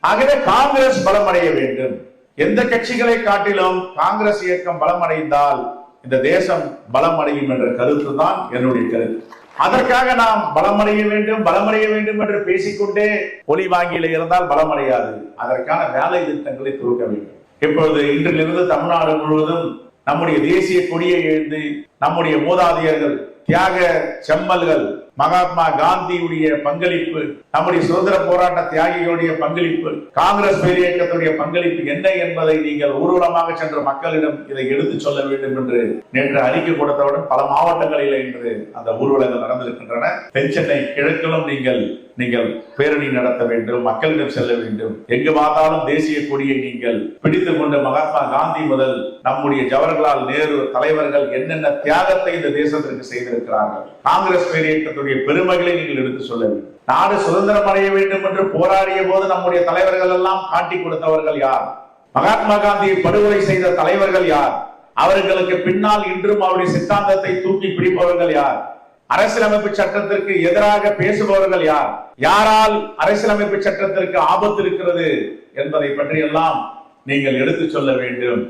ஆகவே காங்கிரஸ் பலமடைய வேண்டும். எந்த கட்சிகளை காட்டிலும் காங்கிரஸ் இயக்கம் பலமடைந்தால் இந்த தேசம் பலமடையும் என்ற கருத்து தான் என்னுடைய கருத்து. அதற்காக நாம் பலமடைய வேண்டும் பலமடைய வேண்டும் என்று பேசிக்கொண்டே ஒளி வாங்கியில இருந்தால் பலமடையாது. அதற்கான வேலை திட்டங்களை துவக்க வேண்டும். இப்பொழுது இன்றிலிருந்து தமிழ்நாடு முழுவதும் நம்முடைய தேசிய கொடியை எழுந்து நம்முடைய மூதாதையர்கள் தியாக செம்மல்கள் மகாத்மா காந்தியுடைய பங்களிப்பு நம்முடைய சுதந்திர போராட்ட தியாகிகளுடைய பங்களிப்பு காங்கிரஸ் பேரியக்கத்துடைய பங்களிப்பு என்ன என்பதை நீங்கள் ஊர்வலமாக சென்ற மக்களிடம் இதை எடுத்து சொல்ல வேண்டும் என்று நேற்று அறிக்கை கொடுத்தவுடன் பல மாவட்டங்களில் இன்று அந்த ஊர்வலங்கள் நடந்திருக்கின்றன. தென் சென்னை கிழக்கிலும் நீங்கள் நீங்கள் பேரணி நடத்த வேண்டும் மக்களிடம் செல்ல வேண்டும். எங்கு பார்த்தாலும் தேசிய கொடியை நீங்கள் பிடித்துக் கொண்டு மகாத்மா காந்தி முதல் நம்முடைய ஜவஹர்லால் நேரு தலைவர்கள் என்னென்ன தியாகத்தை இந்த தேசத்திற்கு செய்திருக்கிறார்கள். காங்கிரஸ் பேரியக்கத்துடைய பெருமைகளை நீங்கள் எடுத்து சொல்ல வேண்டும். நாடு சுதந்திரம் அடைய வேண்டும் என்று போராடிய போது நம்முடைய தலைவர்கள் எல்லாம் காட்டி கொடுத்தவர்கள் யார்? மகாத்மா காந்தியை படுகொலை செய்த தலைவர்கள் யார்? அவர்களுக்கு பின்னால் இன்றும் அவருடைய சித்தாந்தத்தை தூக்கி பிடிப்பவர்கள் யார்? அரசியலமைப்பு சட்டத்திற்கு எதிராக பேசுபவர்கள் யார்? யாரால் அரசியலமைப்பு சட்டத்திற்கு ஆபத்து இருக்கிறது என்பதை பற்றியெல்லாம் நீங்கள் எடுத்துச் சொல்ல வேண்டும்.